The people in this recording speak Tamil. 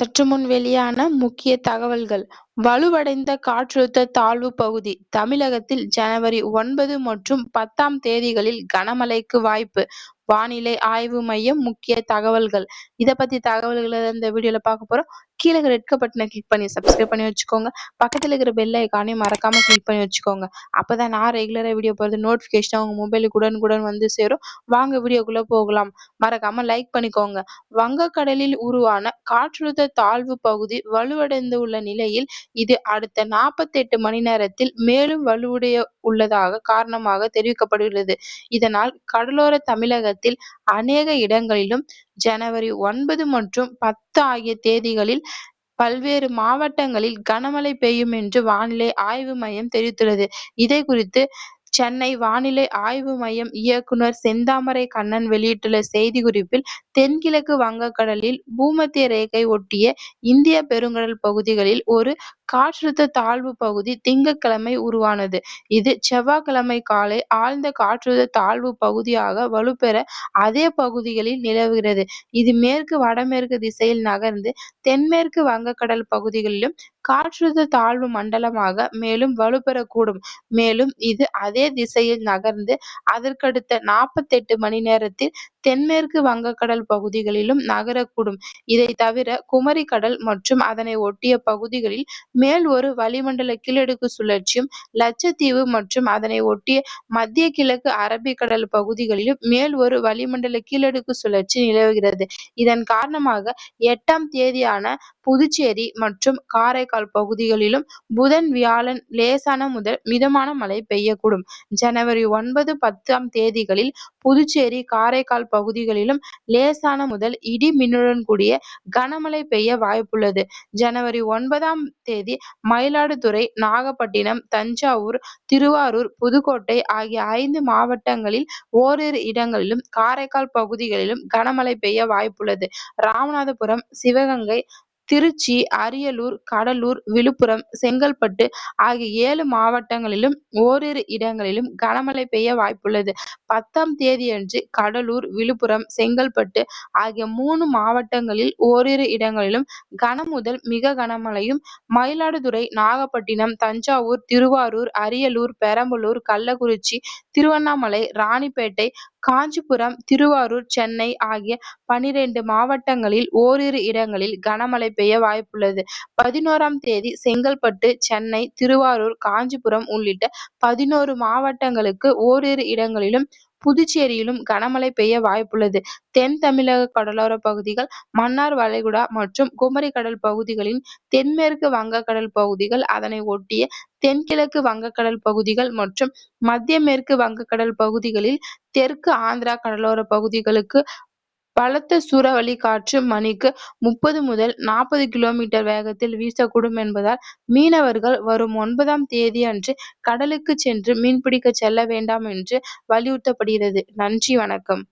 சற்றுமுன் வெளியான முக்கிய தகவல்கள். வலுவடைந்த காற்றழுத்த தாழ்வு பகுதி. தமிழகத்தில் ஜனவரி ஒன்பது மற்றும் பத்தாம் தேதிகளில் கனமழைக்கு வாய்ப்பு. வானிலை ஆய்வு மையம் முக்கிய தகவல்கள். இத பத்தி தகவல்களை இந்த வீடியோல பார்க்க போறோம்? கீழே ரெட் பட்டனை கிளிக் பண்ணி சப்ஸ்கிரைப் பண்ணி வச்சுக்கோங்க. பக்கத்துல இருக்கிற பெல் ஐக்கானையும் மறக்காம கிளிக் பண்ணி வச்சுக்கோங்க. அப்பதான் நான் ரெகுலராக வீடியோ போறது நோட்டிபிகேஷன் உங்கள் மொபைலுக்கு உடனுக்குடன் வந்து சேரும். வாங்க வீடியோக்குள்ளே போகலாம். மறக்காம லைக் பண்ணிக்கோங்க. வங்கக்கடலில் உருவான காற்றழுத்த தாழ்வு பகுதி வலுவடைந்து உள்ள நிலையில் இது அடுத்த நாற்பத்தெட்டு மணி நேரத்தில் மேலும் வலுவுடைய உள்ளதாக காரணமாக தெரிவிக்கப்படுகிறது. இதனால் கடலோர தமிழகத்தில் அநேக இடங்களிலும் ஜனவரி ஒன்பது மற்றும் பத்து ஆகிய தேதிகளில் பல்வேறு மாவட்டங்களில் கனமழை பெய்யும் என்று வானிலை ஆய்வு மையம் தெரிவித்துள்ளது. இதை குறித்து சென்னை வானிலை ஆய்வு மையம் இயக்குனர் செந்தாமரை கண்ணன் வெளியிட்டுள்ள செய்திக்குறிப்பில் தென்கிழக்கு வங்கக்கடலில் பூமத்திய ரேகை ஒட்டிய இந்திய பெருங்கடல் பகுதிகளில் ஒரு காற்றழுத்த தாழ்வு பகுதி திங்கட்கிழமை உருவானது. இது செவ்வாய்க்கிழமை காலை ஆழ்ந்த காற்றழுத்த தாழ்வு பகுதியாக வலுப்பெற அதே பகுதிகளில் நிலவுகிறது. இது மேற்கு வடமேற்கு திசையில் நகர்ந்து தென்மேற்கு வங்கக்கடல் பகுதிகளிலும் காற்றழுத்த தாழ்வு மண்டலமாக மேலும் வலுப்பெறக்கூடும். மேலும் இது அதே திசையில் நகர்ந்து அதற்கடுத்த நாற்பத்தெட்டு மணி நேரத்தில் தென்மேற்கு வங்கக்கடல் பகுதிகளிலும் நகரக்கூடும். இதை தவிர குமரி கடல் மற்றும் அதனை ஒட்டிய பகுதிகளில் மேல் ஒரு வளிமண்டல கீழடுக்கு சுழற்சியும் லட்சத்தீவு மற்றும் அதனை ஒட்டிய மத்திய கிழக்கு அரபிக்கடல் பகுதிகளிலும் மேல் ஒரு வளிமண்டல கீழடுக்கு சுழற்சி நிலவுகிறது. இதன் காரணமாக எட்டாம் தேதியான புதுச்சேரி மற்றும் காரைக்கால் பகுதிகளிலும் புதன் வியாழன் லேசான முதல் மிதமான மழை பெய்யக்கூடும். ஜனவரி ஒன்பது பத்தாம் தேதிகளில் புதுச்சேரி காரைக்கால் பகுதிகளிலும் லேசான முதல் இடி மின்னலுடன் கூடிய கனமழை பெய்ய வாய்ப்புள்ளது. ஜனவரி ஒன்பதாம் தேதி மயிலாடுதுறை நாகப்பட்டினம் தஞ்சாவூர் திருவாரூர் புதுக்கோட்டை ஆகிய ஐந்து மாவட்டங்களில் ஓரிரு இடங்களிலும் காரைக்கால் பகுதிகளிலும் கனமழை பெய்ய வாய்ப்புள்ளது. ராமநாதபுரம் சிவகங்கை திருச்சி அரியலூர் கடலூர் விழுப்புரம் செங்கல்பட்டு ஆகிய ஏழு மாவட்டங்களிலும் ஓரிரு இடங்களிலும் கனமழை பெய்ய வாய்ப்புள்ளது. பத்தாம் தேதியன்று கடலூர் விழுப்புரம் செங்கல்பட்டு ஆகிய மூணு மாவட்டங்களில் ஓரிரு இடங்களிலும் கன முதல் மிக கனமழையும் மயிலாடுதுறை நாகப்பட்டினம் தஞ்சாவூர் திருவாரூர் அரியலூர் பெரம்பலூர் கள்ளக்குறிச்சி திருவண்ணாமலை ராணிப்பேட்டை காஞ்சிபுரம் திருவாரூர் சென்னை ஆகிய பனிரெண்டு மாவட்டங்களில் ஓரிரு இடங்களில் கனமழை பெய்ய வாய்ப்புள்ளது. பதினோராம் தேதி செங்கல்பட்டு சென்னை திருவாரூர் காஞ்சிபுரம் உள்ளிட்ட பதினோரு மாவட்டங்களுக்கு ஓரிரு இடங்களிலும் புதுச்சேரியிலும் கனமழை பெய்ய வாய்ப்புள்ளது. தென் தமிழக கடலோர பகுதிகள் மன்னார் வளைகுடா மற்றும் குமரி கடல் பகுதிகளின் தென்மேற்கு வங்கக்கடல் பகுதிகள் அதனை ஒட்டிய தென்கிழக்கு வங்கக்கடல் பகுதிகள் மற்றும் மத்திய மேற்கு வங்கக்கடல் பகுதிகளில் தெற்கு ஆந்திரா கடலோர பகுதிகளுக்கு பலத்த சூறாவளி காற்று மணிக்கு முப்பது முதல் நாற்பது கிலோமீட்டர் வேகத்தில் வீசக்கூடும் என்பதால் மீனவர்கள் வரும் ஒன்பதாம் தேதி அன்று கடலுக்கு சென்று மீன்பிடிக்க செல்ல வேண்டாம் என்று வலியுறுத்தப்படுகிறது. நன்றி வணக்கம்.